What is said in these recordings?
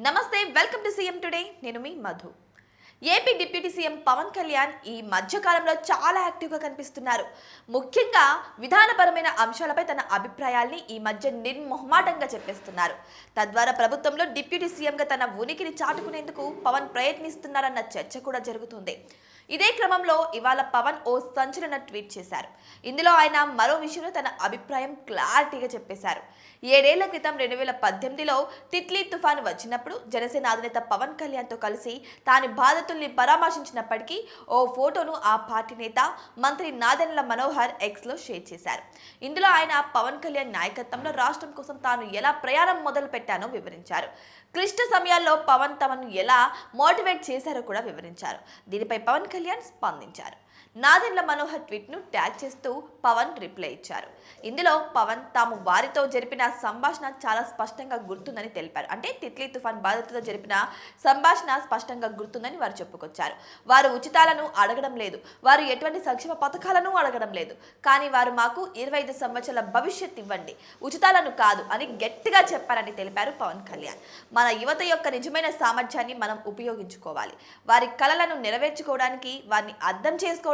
నమస్తే welcome to CM today. నేను మీ Madhu. AP deputy CM Pawan Kalyan ఈ మధ్యకాలంలో చాలా యాక్టివ్గా కనిపిస్తున్నారు. ముఖ్యంగా విధానపరమైన అంశాలపై తన అభిప్రాయాల్ని ఈ మధ్య నిర్మొహమాటంగా చెప్పేస్తున్నారు. తద్వారా ప్రభుత్వంలో డిప్యూటీ సీఎంగా తన ఉనికిని చాటుకునేందుకు పవన్ ప్రయత్నిస్తున్నారన్న చర్చ కూడా జరుగుతుంది. ఇదే క్రమంలో ఇవాళ పవన్ ఓ సంచలన ట్వీట్ చేశారు. ఇందులో ఆయన మరో విషయంలో తన అభిప్రాయం క్లారిటీగా చెప్పేశారు. ఏడేళ్ళ క్రితం రెండు వేల పద్దెనిమిదిలో తిత్లీ తుఫాను వచ్చినప్పుడు జనసేన అధినేత పవన్ కళ్యాణ్తో కలిసి తాను బాధితుల్ని పరామర్శించినప్పటికీ ఓ ఫోటోను ఆ పార్టీ నేత మంత్రి నాదెండ్ల మనోహర్ ఎక్స్లో షేర్ చేశారు. ఇందులో ఆయన పవన్ కళ్యాణ్ నాయకత్వంలో రాష్ట్రం కోసం తాను ఎలా ప్రయాణం మొదలు పెట్టానో వివరించారు. క్లిష్ట సమయాల్లో పవన్ తమను ఎలా మోటివేట్ చేశారో కూడా వివరించారు. దీనిపై పవన్ కళ్యాణ్ స్పందించారు. నాదెండ్ల మనోహర్ ట్వీట్ను ట్యాగ్ చేస్తూ పవన్ రిప్లై ఇచ్చారు. ఇందులో పవన్ తాము వారితో జరిపిన సంభాషణ చాలా స్పష్టంగా గుర్తుందని తెలిపారు. అంటే తిత్లీ తుఫాన్ బాధితులతో జరిపిన సంభాషణ స్పష్టంగా గుర్తుందని వారు చెప్పుకొచ్చారు. వారు ఉచితాలను అడగడం లేదు. వారు ఎటువంటి సంక్షేమ పథకాలను అడగడం లేదు. కానీ వారు మాకు ఇరవై ఐదు సంవత్సరాల భవిష్యత్ ఇవ్వండి. ఉచితాలను కాదు అని గట్టిగా చెప్పారని తెలిపారు పవన్ కళ్యాణ్. మన యువత యొక్క నిజమైన సామర్థ్యాన్ని మనం ఉపయోగించుకోవాలి. వారి కళలను నెరవేర్చుకోవడానికి వారిని అర్థం చేసుకోవడానికి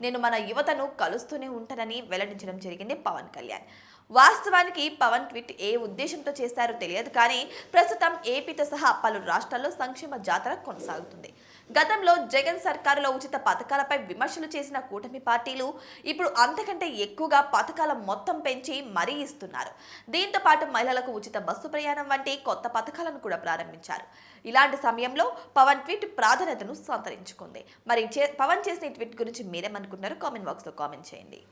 నేను మన యువతను కలుస్తూనే ఉంటానని వెల్లడించడం జరిగింది పవన్ కళ్యాణ్. వాస్తవానికి పవన్ ట్వీట్ ఏ ఉద్దేశంతో చేశారో తెలియదు కానీ ప్రస్తుతం ఏపీతో సహా పలు రాష్ట్రాల్లో సంక్షేమ జాతర కొనసాగుతుంది. గతంలో జగన్ సర్కారులో ఉచిత పథకాలపై విమర్శలు చేసిన కూటమి పార్టీలు ఇప్పుడు అంతకంటే ఎక్కువగా పథకాల మొత్తం పెంచి మరీ ఇస్తున్నారు. దీంతో పాటు మహిళలకు ఉచిత బస్సు ప్రయాణం వంటి కొత్త పథకాలను కూడా ప్రారంభించారు. ఇలాంటి సమయంలో పవన్ ట్వీట్ ప్రాధాన్యతను సంతరించుకుంది. మరి చే- పవన్ చేసిన ట్వీట్ గురించి మీరేమనుకుంటున్నారో కామెంట్ బాక్స్లో కామెంట్ చేయండి.